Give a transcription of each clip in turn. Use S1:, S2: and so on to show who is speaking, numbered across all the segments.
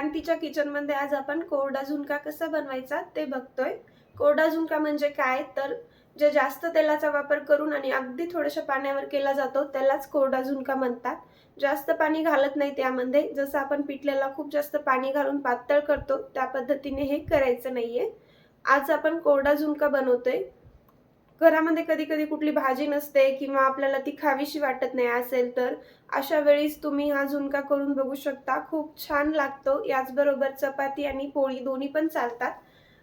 S1: किचनमध्ये आज आपण कोरडा झुणका कसा बनवायचा ते बघतोय. कोरडा झुणका म्हणजे काय? तर जे जास्त तेलाचा वापर करून आणि अगदी थोड्याशा पाण्यावर केला जातो त्यालाच कोरडा झुणका म्हणतात. जास्त पाणी घालत नाही त्यामध्ये. जसं आपण पिठल्याला खूप जास्त पाणी घालून पातळ करतो त्या पद्धतीने हे करायचं नाहीये. आज आपण कोरडा झुणका बनवतोय. घरामध्ये कधी कधी कुठली भाजी नसते किंवा आपल्याला ती खावीशी वाटत नाही असेल तर अशा वेळीस तुम्ही हा झुणका करून बघू शकता. खूप छान लागतो. याचबरोबर चपाती आणि पोळी दोन्ही पण चालतात.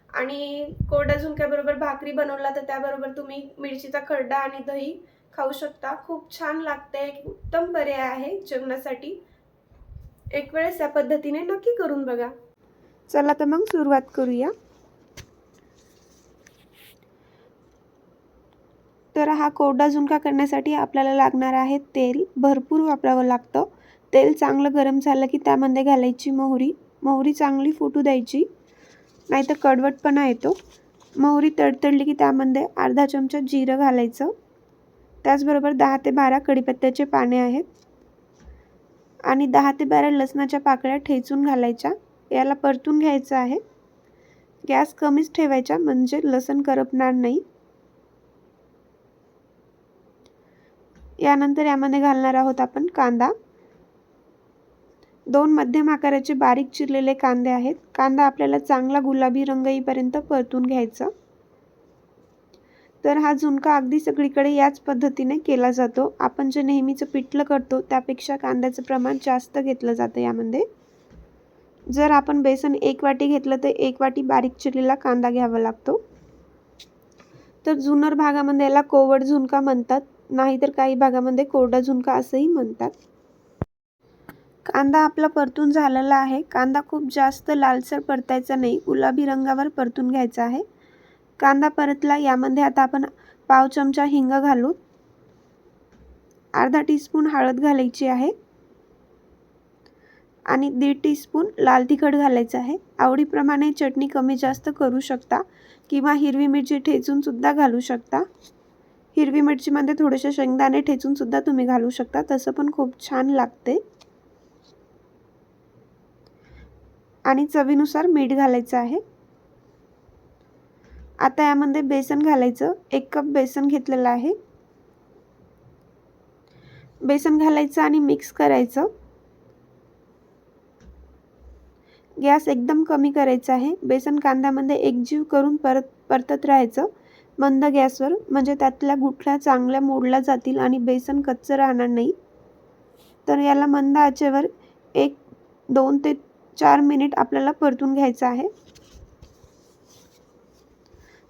S1: आणि कोरड्या झुणक्याबरोबर भाकरी बनवला तर त्याबरोबर तुम्ही मिरचीचा खड्डा आणि दही खाऊ शकता. खूप छान लागते. एक उत्तम पर्याय आहे जेवणासाठी. एक वेळेस या पद्धतीने नक्की करून बघा. चला तर मग सुरुवात करूया. तर हा कोरडा झुणका करण्यासाठी आपल्याला लागणार आहे तेल. भरपूर वापरावं लागतं. तेल चांगलं गरम झालं की त्यामध्ये घालायची मोहरी. मोहरी चांगली फुटू द्यायची. नाहीतर कडवटपणा येतो. मोहरी तडतडली की त्यामध्ये अर्धा चमचा जिरं घालायचं. त्याचबरोबर दहा ते बारा कढीपत्त्याचे पाने आहेत. आणि दहा ते बारा लसणाच्या पाकळ्या ठेचून घालायच्या. याला परतून घ्यायचं आहे. गॅस कमीच ठेवायचा म्हणजे लसण करपणार नाही. यानंतर यामध्ये घालणार आहोत आपण कांदा. दोन मध्यम आकाराचे बारीक चिरलेले कांदे आहेत. कांदा आपल्याला चांगला गुलाबी रंग येईपर्यंत परतून घ्यायचा. तर हा झुणका अगदी सगळीकडे याच पद्धतीने केला जातो. आपण जे नेहमीचं पिठलं करतो त्यापेक्षा कांद्याचं प्रमाण जास्त घेतलं जातं यामध्ये. जर आपण बेसन एक वाटी घेतलं तर एक वाटी बारीक चिरलेला कांदा घ्यावा लागतो. तर जुनर भागामध्ये याला कोवड झुणका म्हणतात. नाहीतर काही भागामध्ये कोरडा झुणका असंही म्हणतात. कांदा आपला परतून झालेला आहे. कांदा खूप जास्त लालसर परतायचा नाही. गुलाबी रंगावर परतून घ्यायचा आहे. कांदा परतला यामध्ये आता आपण पाव चमचा हिंग घालू. अर्धा टीस्पून हळद घालायची आहे. आणि दीड टीस्पून लाल तिखट घालायचं आहे. आवडीप्रमाणे चटणी कमी जास्त करू शकता किंवा हिरवी मिरची ठेचून सुद्धा घालू शकता. हिरवी मिरचीमध्ये थोडेसे शेंगदाणे ठेचूनसुद्धा तुम्ही घालू शकता. तसं पण खूप छान लागते. आणि चवीनुसार मीठ घालायचं आहे. आता यामध्ये बेसन घालायचं. एक कप बेसन घेतलेलं आहे. बेसन घालायचं आणि मिक्स करायचं. गॅस एकदम कमी करायचा आहे. बेसन कांद्यामध्ये एकजीव करून परत परतत राहायचं. मंद गॅसवर म्हणजे त्यातल्या गुठल्या चांगल्या मोडल्या जातील आणि बेसन कच्चं राहणार नाही. तर याला मंद आचेवर एक दोन ते चार मिनिट आपल्याला परतून घ्यायचं आहे.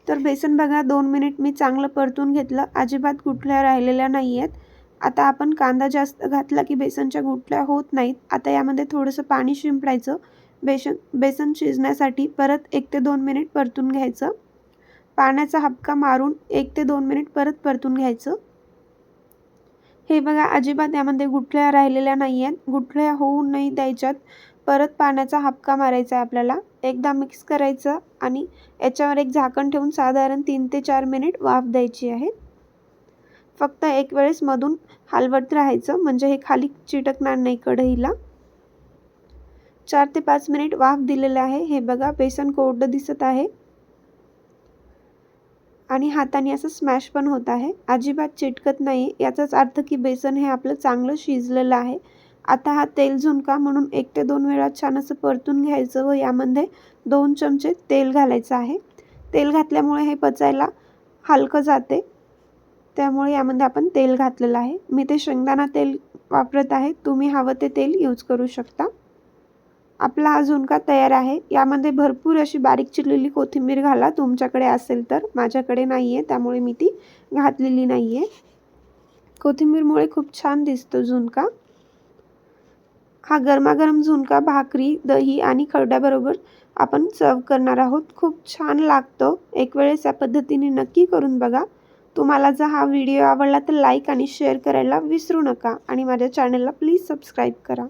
S1: तर बेसन बघा दोन मिनिट मी चांगलं परतून घेतलं. अजिबात गुठल्या राहिलेल्या नाही आहेत आता आपण कांदा जास्त घातला की बेसनच्या गुठल्या होत नाहीत. आता यामध्ये थोडंसं पाणी शिंपडायचं. बेसन बेसन शिजण्यासाठी परत एक ते दोन मिनिट परतून घ्यायचं. पाण्याचा हबका मारून एक ते दोन मिनिट परत परतून घ्यायचं. हे बघा अजिबात यामध्ये गुठळ्या राहिलेल्या नाही आहेत गुठळ्या होऊ नाही द्यायच्यात. परत पाण्याचा हबका मारायचा आहे आपल्याला. एकदा मिक्स करायचं आणि याच्यावर एक झाकण ठेवून साधारण तीन ते चार मिनिट वाफ द्यायची आहे. फक्त एक वेळेस मधून हलवत राहायचं म्हणजे हे खाली चिटकणार नाही कढईला. चार ते पाच मिनिट वाफ दिलेलं आहे. हे बघा बेसन कोरडं दिसत आहे. आणि हाताने असं स्मॅश पण होत आहे. अजिबात चिटकत नाही याचाच अर्थ की बेसन हे आपलं चांगलं शिजलेलं आहे. आता हा तेल झुणका म्हणून एक ते दोन वेळा छान असं परतून घ्यायचं व यामध्ये दोन चमचे तेल घालायचं आहे. तेल घातल्यामुळे हे पचायला हलकं जाते. त्यामुळे यामध्ये आपण तेल घातलेलं आहे. मी ते शेंगदाणा तेल वापरत आहे. तुम्ही हवं ते तेल यूज करू शकता. आपला हा झुणका तयार आहे. यामध्ये भरपूर अशी बारीक चिरलेली कोथिंबीर घाला. तुमच्याकडे असेल तर. माझ्याकडे नाही आहे त्यामुळे मी ती घातलेली नाही आहे कोथिंबीरमुळे खूप छान दिसतो झुणका. हा गरमागरम झुणका भाकरी दही आणि खरड्याबरोबर आपण सर्व करणार आहोत. खूप छान लागतो. एक वेळेस या पद्धतीने नक्की करून बघा. तुम्हाला जर हा व्हिडिओ आवडला तर लाईक आणि शेअर करायला विसरू नका. आणि माझ्या चॅनलला प्लीज सबस्क्राईब करा.